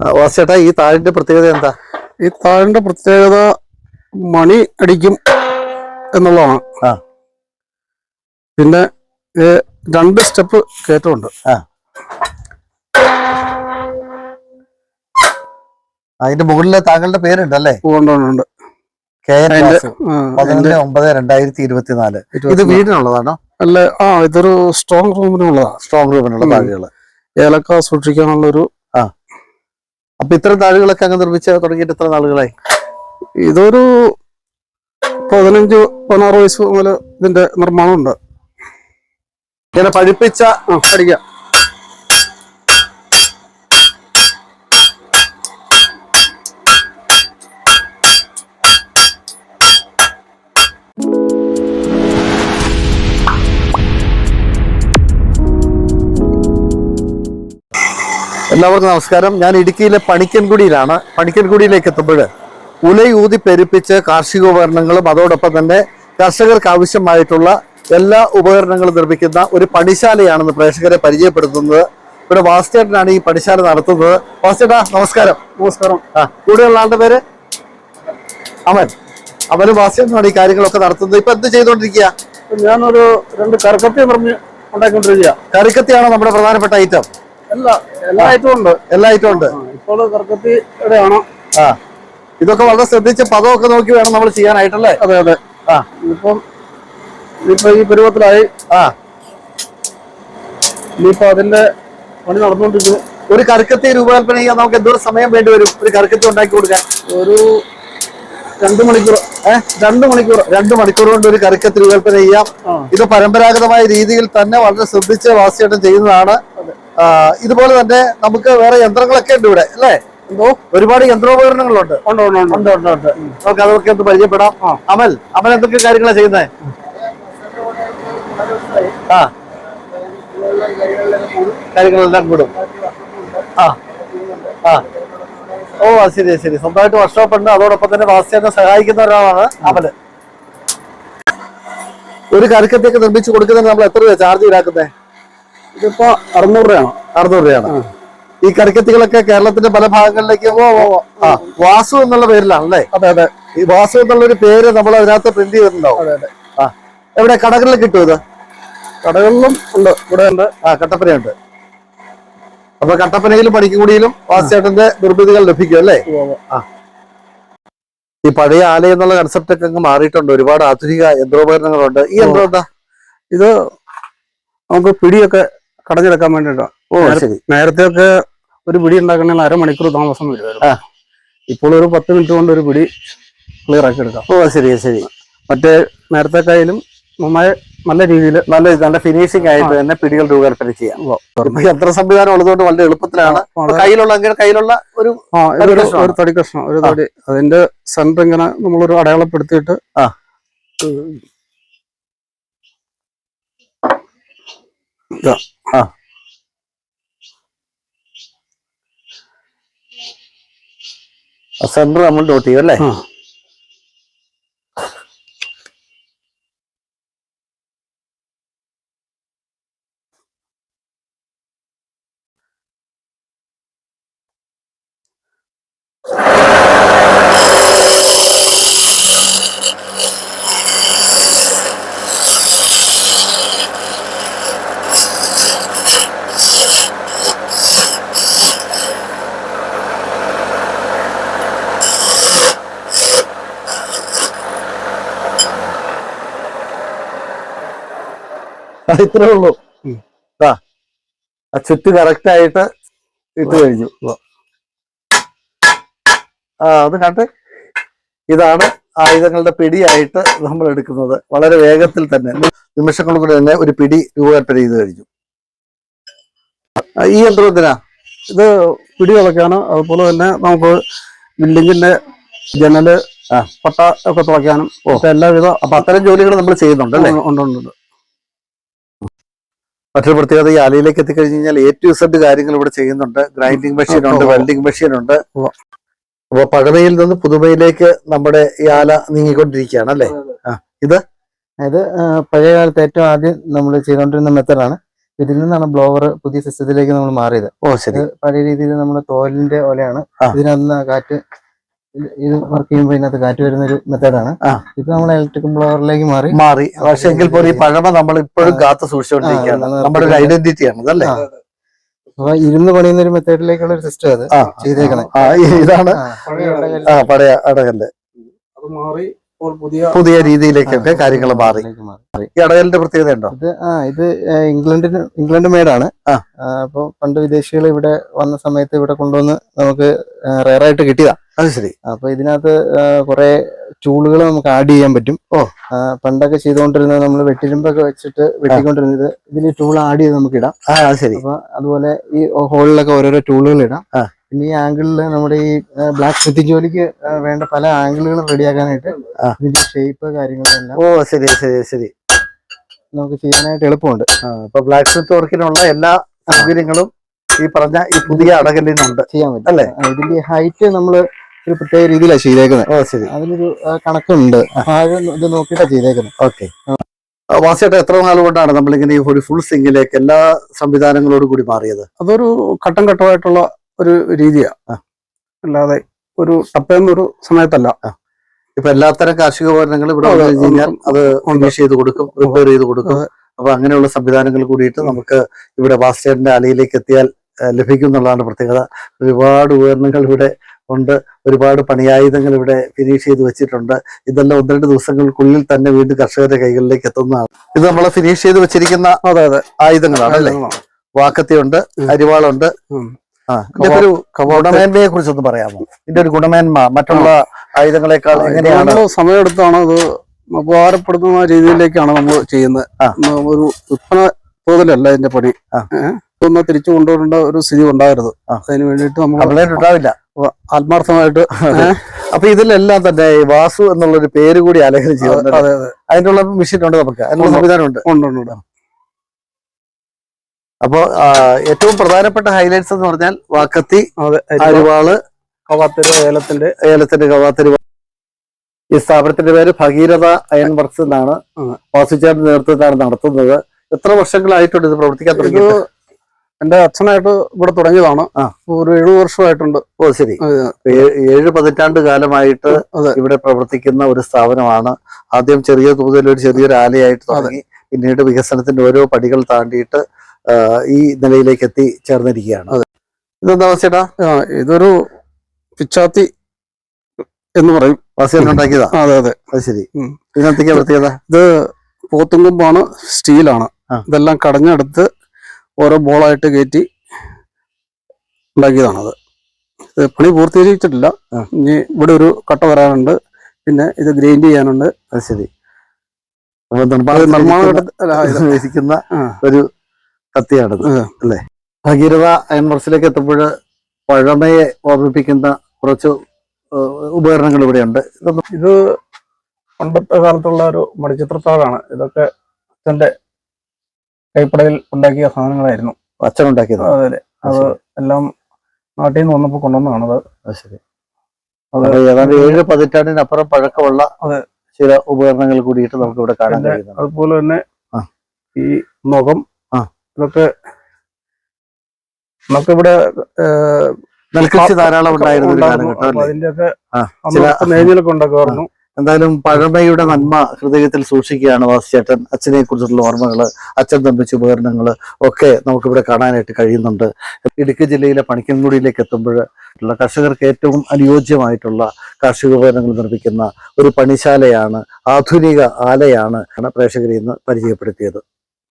വാസേട്ടാ ഈ താഴിന്റെ പ്രത്യേകത എന്താ? ഈ താഴിന്റെ പ്രത്യേകത മണി അടിക്കും എന്നുള്ളതാണ്. ആ. പിന്നെ രണ്ട് സ്റ്റെപ്പ് കയറ്റമുണ്ട്. അതിന്റെ മുകളിലെ താങ്കളുടെ പേരുണ്ട് അല്ലേ? കെ പതിനൊന്ന് ഒമ്പത് രണ്ടായിരത്തി ഇരുപത്തിനാല്. ഇത് വീടിനുള്ളതാണോ? അല്ല ആ ഇതൊരു സ്ട്രോങ് റൂമിനുള്ളതാണ് സ്ട്രോങ് റൂമിനുള്ള താങ്കൾ ഏലക്ക സൂക്ഷിക്കാനുള്ള ഒരു അപ്പൊ ഇത്തരം താഴുകളൊക്കെ അങ്ങ് നിർമ്മിച്ച് തുടങ്ങിയിട്ട് ഇത്ര നാളുകളായി. ഇതൊരു പതിനഞ്ച് പതിനാറ് വയസ്സ് മുതൽ ഇതിന്റെ നിർമ്മാണമുണ്ട്. ഇങ്ങനെ പഠിപ്പിച്ച ആ അടിക്കാം എല്ലാവർക്കും നമസ്കാരം. ഞാൻ ഇടുക്കിയിലെ പണിക്കൻകുടിയിലാണ്. പണിക്കൻകുടിയിലേക്ക് എത്തുമ്പോൾ ഉലയൂതി പെരുപ്പിച്ച് കാർഷിക ഉപകരണങ്ങളും അതോടൊപ്പം തന്നെ കർഷകർക്ക് ആവശ്യമായിട്ടുള്ള എല്ലാ ഉപകരണങ്ങളും നിർമ്മിക്കുന്ന ഒരു പണിശാലയാണെന്ന് പ്രേക്ഷകരെ പരിചയപ്പെടുത്തുന്നത്. ഇവിടെ വാസ്തേട്ടനാണ് ഈ പണിശാല നടത്തുന്നത്. വാസ്തേട്ടാ നമസ്കാരം. നമസ്കാരം. ആ കൂടെയുള്ള ആളുടെ പേര്? അമൻ അവന് വാസ്തേട്ടനാണ് ഈ കാര്യങ്ങളൊക്കെ നടത്തുന്നത്. ഇപ്പൊ എന്ത് ചെയ്തുകൊണ്ടിരിക്കുക ഞാനൊരു രണ്ട് കറിക്കത്തി നിർമ്മി ഉണ്ടാക്കിക്കൊണ്ടിരിക്കുക കറിക്കത്തിയാണ് നമ്മുടെ പ്രധാനപ്പെട്ട ഐറ്റം? എല്ലാ എല്ലാ ഐറ്റവും ഉണ്ട്. എല്ലാ ഐറ്റം ഉണ്ട്. ഇപ്പോൾ കറക്കത്തിയുടെ ആണ്. ആ ഇതൊക്കെ വളരെ ശ്രദ്ധിച്ച് പദമൊക്കെ നോക്കി വേണം നമ്മൾ ചെയ്യാനായിട്ടല്ലേ? അതെ അതെ. ആ. ഇപ്പം ഇപ്പൊ ഈ പരുവത്തിലായി. ആ. ഇനിയിപ്പോ അതിന്റെ പണി നടന്നുകൊണ്ടിരിക്കുന്നു. ഒരു കറുക്കത്തി രൂപകൽപ്പന ചെയ്യാൻ നമുക്ക് എന്തോ സമയം വേണ്ടി വരും. ഒരു കറുക്കത്തി ഉണ്ടാക്കി കൊടുക്കാൻ. ഒരു രണ്ട് മണിക്കൂർ. ഏഹ് രണ്ട് മണിക്കൂർ. രണ്ട് മണിക്കൂർ കൊണ്ട് ഒരു കറുക്കത്തി രൂപകൽപ്പന ചെയ്യാം. ഇത് പരമ്പരാഗതമായ രീതിയിൽ തന്നെ വളരെ ശ്രദ്ധിച്ച് വാസിയായിട്ടും ചെയ്യുന്നതാണ്. ഇതുപോലെ തന്നെ നമുക്ക് വേറെ യന്ത്രങ്ങളൊക്കെ ഉണ്ട് ഇവിടെ അല്ലേ? എന്തോ? ഒരുപാട് യന്ത്രോപകരണങ്ങളുണ്ട്. ഉണ്ട് ഉണ്ട് ഉണ്ട്. ഉണ്ട് ഉണ്ട് ഉണ്ട്. നമുക്ക് അതൊക്കെ ഒന്ന് പരിചയപ്പെടാം. അമൽ അമൽ എന്തൊക്കെ കാര്യങ്ങളാണ് ചെയ്യുന്നത് ആ. കാര്യങ്ങളെല്ലാം കൂടും. ആ. ആ. ഓ ശരി ശരി. സ്വന്തമായിട്ട് വർക്ക്ഷോപ്പ് ഉണ്ട്. അതോടൊപ്പം തന്നെ വാസ്തേനെ സഹായിക്കുന്ന ഒരാളാണ് അമൽ ഒരു കരുക്കത്തേക്ക് നിർമ്മിച്ചു കൊടുക്കുന്നതിന് നമ്മൾ എത്ര രൂപ ചാർജ് ഈടാക്കുന്നത് ഇതിപ്പോ അറുന്നൂറ് രൂപയാണ്. അറുന്നൂറ് രൂപയാണ്. ഈ കറിക്കത്തികളൊക്കെ കേരളത്തിന്റെ പല ഭാഗങ്ങളിലേക്ക് ആ വാസു എന്നുള്ള പേരിലാണല്ലേ? അതെ അതെ. ഈ വാസു എന്നുള്ള ഒരു പേര് നമ്മൾ അതിനകത്ത് പ്രിന്റ് ചെയ്തിട്ടുണ്ടാവും. അതെ അതെ. ആ. എവിടെ? കടകളിൽ കിട്ടും ഇത്? കടകളിലും ഉണ്ട്. ഇവിടെ ഉണ്ട്. ആ കട്ടപ്പനയുണ്ട്. അപ്പൊ കട്ടപ്പനയിലും പണിക്കുകൂടിയിലും വാസിയേട്ടന്റെ നിർമ്മിതികൾ ലഭിക്കും അല്ലേ? ഈ പഴയ ആലയം എന്നുള്ള കൺസെപ്റ്റ് ഒക്കെ അങ്ങ് മാറിയിട്ടുണ്ട്. ഒരുപാട് ആധുനിക യന്ത്രോപകരണങ്ങളുണ്ട്. ഈ യന്ത്രം എന്താ? ഇത് നമുക്ക് പിടിയൊക്കെ കടഞ്ഞെടുക്കാൻ വേണ്ടിട്ടാ. ഓ ശരി. നേരത്തെ ഒക്കെ ഒരു പിടി ഉണ്ടാക്കണമെങ്കിൽ അരമണിക്കൂർ താമസം വരുമായിരുന്നു ആ. ഇപ്പോൾ ഒരു പത്ത് മിനിറ്റ് കൊണ്ട് ഒരു പിടി ക്ലിയർ ആക്കി എടുക്കാം. ഓ ശരി ശരി. മറ്റേ നേരത്തെ കയ്യിലും നന്നായി നല്ല രീതിയിൽ നല്ല നല്ല ഫിനിഷിംഗ് ആയിട്ട് തന്നെ പിടികൾ രൂപകൽപ്പന ചെയ്യാം. യന്ത്ര സംവിധാനം ഉള്ളതുകൊണ്ട് വളരെ എളുപ്പത്തിലാണ്. കയ്യിലുള്ള അങ്ങനെ കയ്യിലുള്ള ഒരു. ഒരു തടി കഷ്ണം ഒരു തടി. അതിന്റെ സെന്റർ ഇങ്ങനെ നമ്മളൊരു അടയാളപ്പെടുത്തിയിട്ട് ആ. ഇതാ. ആ. സെന്റർ നമ്മൾ ഡോട്ട് ചെയ്യും അല്ലേ? അത് ഇത്രേ ഉള്ളൂ. ആ ആ ചുറ്റ് കറക്റ്റ് ആയിട്ട് ഇട്ട് കഴിഞ്ഞു. ആ അത് കണ്ടേ? ഇതാണ് ആയുധങ്ങളുടെ പിടിയായിട്ട് നമ്മൾ എടുക്കുന്നത്. വളരെ വേഗത്തിൽ തന്നെ. നിമിഷങ്ങൾ കൊണ്ട് തന്നെ ഒരു പിടി രൂപകൽപ്പന ചെയ്ത് കഴിഞ്ഞു. ഈ യന്ത്രം എന്തിനാ? ഇത് പിടി തുളയ്ക്കാനോ അതുപോലെ തന്നെ നമുക്ക് ബിൽഡിങ്ങിന്റെ ജനൽ. പട്ട ഒക്കെ തുളയ്ക്കാനും എല്ലാവിധ അപ്പൊ അത്തരം ജോലികൾ നമ്മൾ ചെയ്യുന്നുണ്ട് അല്ലേ? ഉണ്ട്. മറ്റൊരു പ്രത്യേകത ഈ അലയിലേക്ക് എത്തിക്കഴിഞ്ഞ് കഴിഞ്ഞാൽ എ ടു സെഡ് കാര്യങ്ങൾ ഇവിടെ ചെയ്യുന്നുണ്ട്. ഗ്രൈൻഡിങ് മെഷീൻ ഉണ്ട് വെൽഡിങ് വെൽഡിംഗ് മെഷീൻ ഉണ്ട്. അപ്പൊ പഴമയിൽ നിന്ന് പുതുമയിലേക്ക് നമ്മുടെ ഈ ആല നീങ്ങിക്കൊണ്ടിരിക്കുകയാണ് അല്ലേ? ഇത്? അതായത് പഴയ കാലത്ത് ഏറ്റവും ആദ്യം നമ്മൾ ചെയ്തുകൊണ്ടിരുന്ന മെത്തഡാണ് ഇതിൽ നിന്നാണ് ബ്ലോവർ പുതിയ സിസ്റ്റത്തിലേക്ക് നമ്മൾ മാറിയത്. ഓ ശരി. പഴയ രീതിയിൽ നമ്മുടെ തോലിന്റെ ഓലയാണ്. ഇതിനകത്ത് കാറ്റ് ഇത് വർക്ക് ചെയ്യുമ്പോൾ ഇതിനകത്ത് കാറ്റ് വരുന്ന ഒരു മെത്തേഡാണ്. ഇപ്പൊ നമ്മൾ ഇലക്ട്രിക് ബ്ലോവറിലേക്ക് മാറി. മാറി. പക്ഷെ എങ്കിൽ പോലും ഈ പഴമ നമ്മൾ ഇപ്പോഴും കാത്തു സൂക്ഷിച്ചുകൊണ്ടിരിക്കുകയാണ്. നമ്മുടെ ഒരു ഐഡന്റിറ്റിയാണ് അതല്ലേ. അപ്പൊ ഇരുന്ന് പണിയുന്ന ഒരു മെത്തേഡിലേക്കുള്ള ഒരു സിസ്റ്റം അത് ആ. ചെയ്തേക്കണേ. ആ, ഇതാണ് പഴയ ആ പഴയ അടകല്ല്. അത് മാറി പുതിയ പുതിയ രീതിയിലേക്കൊക്കെ കാര്യങ്ങൾ മാറി. ഈ അടകലിന്റെ പ്രത്യേകത ഉണ്ടോ ഇത് ആ ഇത് ഇംഗ്ലണ്ടിന് ഇംഗ്ലണ്ട് മേഡാണ് ആ. അപ്പൊ പണ്ട് വിദേശികൾ ഇവിടെ വന്ന സമയത്ത് ഇവിടെ കൊണ്ടുവന്ന് നമുക്ക് റയറായിട്ട് കിട്ടിയതാ. അത് ശരി. അപ്പൊ ഇതിനകത്ത് കുറെ ടൂളുകൾ നമുക്ക് ആഡ് ചെയ്യാൻ പറ്റും. ഓ. പണ്ടൊക്കെ ചെയ്തുകൊണ്ടിരുന്നത് നമ്മൾ വെട്ടിരുമ്പൊക്കെ വെച്ചിട്ട് വെട്ടിക്കൊണ്ടിരുന്നത് ഇതിൽ ടൂൾ ആഡ് ചെയ്ത് നമുക്ക് ഇടാം. ശരി. അപ്പൊ അതുപോലെ ഈ ഹോളിലൊക്കെ ഓരോരോ ടൂളുകൾ ഇടാം. ആ. പിന്നെ ഈ ആംഗിളിൽ നമ്മുടെ ഈ ബ്ലാക്ക് സിറ്റി ജോലിക്ക് വേണ്ട പല ആംഗിളുകളും റെഡിയാക്കാനായിട്ട്. ഇതിന്റെ ഷേപ്പ് കാര്യങ്ങളെല്ലാം ഓ ശരി ശരി ശരി. നമുക്ക് ചെയ്യാനായിട്ട് എളുപ്പമുണ്ട്. അപ്പൊ ബ്ലാക്ക് സിറ്റ് വർക്കിനുള്ള എല്ലാ സൗകര്യങ്ങളും ഈ പറഞ്ഞ ഈ പുതിയ അടകലിനുണ്ട് ചെയ്യാൻ പറ്റും. അല്ലേ? ഇതിന്റെ ഹൈറ്റ് നമ്മൾ ഒരു പ്രത്യേക രീതിയിലാണ് ചെയ്തേക്കുന്നത് ഓ ശരി. അതിനൊരു കണക്കുണ്ട്. ഇത് നോക്കിയിട്ടാണ് ചെയ്തേക്കുന്നത് ഓക്കെ. വാസിയേട്ട എത്ര നാൾ കൊണ്ടാണ് നമ്മളിങ്ങനെ ഒരു ഫുൾ സിംഗിലേക്ക് എല്ലാ സംവിധാനങ്ങളോടും കൂടി മാറിയത്? അതൊരു ഘട്ടം ഘട്ടമായിട്ടുള്ള ഒരു രീതിയാ. അല്ലാതെ ഒരു ടപ്പേന്നൊരു സമയത്തല്ല. ഇപ്പൊ എല്ലാത്തരം കാർഷിക ഉപകരണങ്ങളും ഇവിടെ വന്നു കഴിഞ്ഞാൽ അത് ഫിനിഷ് ചെയ്ത് കൊടുക്കും റിപ്പയർ ചെയ്ത് കൊടുക്കും. അപ്പൊ അങ്ങനെയുള്ള സംവിധാനങ്ങൾ കൂടിയിട്ട് നമുക്ക് ഇവിടെ വാസ്റ്റേറിന്റെ അലയിലേക്ക് എത്തിയാൽ ലഭിക്കും എന്നുള്ളതാണ് പ്രത്യേകത. ഒരുപാട് ഉപകരണങ്ങൾ ഇവിടെ ഉണ്ട്. ഒരുപാട് പണിയായുധങ്ങൾ ഇവിടെ ഫിനിഷ് ചെയ്ത് വെച്ചിട്ടുണ്ട്. ഇതെല്ലാം ഒന്ന് രണ്ട് ദിവസങ്ങൾക്കുള്ളിൽ തന്നെ വീണ്ടും കർഷകരുടെ കൈകളിലേക്ക് എത്തുന്നതാണ്. ഇത് നമ്മൾ ഫിനിഷ് ചെയ്ത് വെച്ചിരിക്കുന്ന അതെ അതെ. ആയുധങ്ങളാണ് അല്ലേ? വാക്കത്തിയുണ്ട്. അരിവാളുണ്ട്. ഒരു ഗുണമേന്മയെ കുറിച്ചൊന്ന് പറയാമോ? ഇതിന്റെ ഒരു ഗുണമേന്മ മറ്റുള്ള ആയുധങ്ങളെക്കാൾ എങ്ങനെയാണ്? സമയമെടുത്താണ് അത് ഉപകാരപ്പെടുന്ന രീതിയിലേക്കാണ് നമ്മൾ ചെയ്യുന്നത്. ഒരു ഉത്പന്ന തോതിലല്ല ഇതിന്റെ പണി. ഒന്ന് തിരിച്ചു കൊണ്ടുവരേണ്ട ഒരു സ്ഥിതി ഉണ്ടാകരുത്. അതിന് വേണ്ടിയിട്ട് നമ്മൾ ഉണ്ടാവില്ല. ആത്മാർത്ഥമായിട്ട്? അപ്പൊ ഇതിലെല്ലാം തന്നെ വാസു എന്നുള്ളൊരു പേര് കൂടി ആലേഖനം ചെയ്യുന്നുണ്ട് അതെ അതെ. അതിനുള്ള മെഷീൻ ഉണ്ട് നമുക്ക്. അതിനുള്ള ഉണ്ട്. സംവിധാനം ഉണ്ട് ഉണ്ട് ഉണ്ട്, ഉണ്ട്. അപ്പോ ആ, ഏറ്റവും പ്രധാനപ്പെട്ട ഹൈലൈറ്റ്സ് എന്ന് പറഞ്ഞാൽ വാക്കത്തി അരിവാൾ കവാത്തരി ഏലത്തിന്റെ ഏലത്തിന്റെ കവാത്തരി. ഈ സ്ഥാപനത്തിന്റെ പേര് ഭഗീരഥ അയൺ വർക്സ് എന്നാണ്. വാസുചാറിന്റെ നേതൃത്വത്തിലാണ് നടത്തുന്നത്. എത്ര വർഷങ്ങളായിട്ടുണ്ട് ഇത് പ്രവർത്തിക്കാൻ തുടങ്ങി എന്റെ അച്ഛനായിട്ട് ഇവിടെ തുടങ്ങിയതാണ്. ഒരു ഏഴു വർഷമായിട്ടുണ്ട്. ഓ ശരി. ഏഴ് പതിറ്റാണ്ട് കാലമായിട്ട് ഇവിടെ പ്രവർത്തിക്കുന്ന ഒരു സ്ഥാപനമാണ്. ആദ്യം ചെറിയ തോതിൽ ഒരു ചെറിയൊരു ആലയായിട്ട് തുടങ്ങി. പിന്നീട് വികസനത്തിന്റെ ഓരോ പടികൾ താണ്ടിയിട്ട് ഈ നിലയിലേക്ക് എത്തി ചേർന്നിരിക്കുകയാണ് ഇതെന്താ വാസിയേട്ടാ? ഇതൊരു പിച്ചാത്തി എന്ന് പറയും. ഉണ്ടാക്കിയതാ? അതെ അതെ. അത് ശരി. ഇതിനകത്തേക്ക് പ്രത്യേകത? ഇത് പോത്തുംകൊമ്പാണ് സ്റ്റീലാണ്. ഇതെല്ലാം കടഞ്ഞെടുത്ത് ഓരോ ബോളായിട്ട് കയറ്റി ഉണ്ടാക്കിയതാണത് ഇത് പണി പൂർത്തീകരിച്ചിട്ടില്ല. ഇനി ഇവിടെ ഒരു കട്ട വരാനുണ്ട്. പിന്നെ ഇത് ഗ്രൈൻഡ് ചെയ്യാനുണ്ട്. അത് ശരി. നിർമ്മാണ ഘട്ടത്തിൽ. ഒരു കത്തിയാണിത്. അല്ലേ? ഭഗീരഥ അയൺ വർക്സിലേക്ക് എത്തുമ്പോൾ പഴമയെ ഓർമ്മിപ്പിക്കുന്ന കുറച്ച് ഉപകരണങ്ങൾ ഇവിടെയുണ്ട്. ഇത് പണ്ടത്തെ കാലത്തുള്ള ഒരു മണിച്ചിത്രത്താഴാണ് ഇതൊക്കെ അച്ഛന്റെ കൈപ്പടയിൽ ഉണ്ടാക്കിയ സാധനങ്ങളായിരുന്നു. അച്ഛൻ ഉണ്ടാക്കിയത് അതെ. അതെ എല്ലാം നാട്ടിൽ നിന്ന് വന്നപ്പോൾ കൊണ്ടുവന്നതാണത് ശരി. ഏതാണ്ട് ഏഴ് പതിറ്റാണ്ടിനപ്പുറം പഴക്കമുള്ള ചില ഉപകരണങ്ങൾ കൂടിയിട്ട് നമുക്ക് ഇവിടെ കാണാൻ കഴിയുന്നത് അതുപോലെ തന്നെ ഈ മുഖം ഇതൊക്കെ നമുക്കിവിടെ നെൽകൃഷി ധാരാളം ഉണ്ടായിരുന്ന അതിന്റെയൊക്കെ മേഞ്ഞിലൊക്കെ ഉണ്ടാക്കുമായിരുന്നു എന്തായാലും പഴമയുടെ നന്മ ഹൃദയത്തിൽ സൂക്ഷിക്കുകയാണ് വാസിച്ചേട്ടൻ അച്ഛനെ കുറിച്ചുള്ള ഓർമ്മകൾ അച്ഛൻ നിർമ്മിച്ച ഉപകരണങ്ങൾ ഒക്കെ നമുക്കിവിടെ കാണാനായിട്ട് കഴിയുന്നുണ്ട്. ഇടുക്കി ജില്ലയിലെ പണിക്കൻകുടിയിലേക്ക് എത്തുമ്പോൾ ഉള്ള കർഷകർക്ക് ഏറ്റവും അനുയോജ്യമായിട്ടുള്ള കാർഷിക ഉപകരണങ്ങൾ നിർമ്മിക്കുന്ന ഒരു പണിശാലയാണ് ആധുനിക ആലയാണ് പ്രേക്ഷകരിൽ ഇന്ന് പരിചയപ്പെടുത്തിയത്.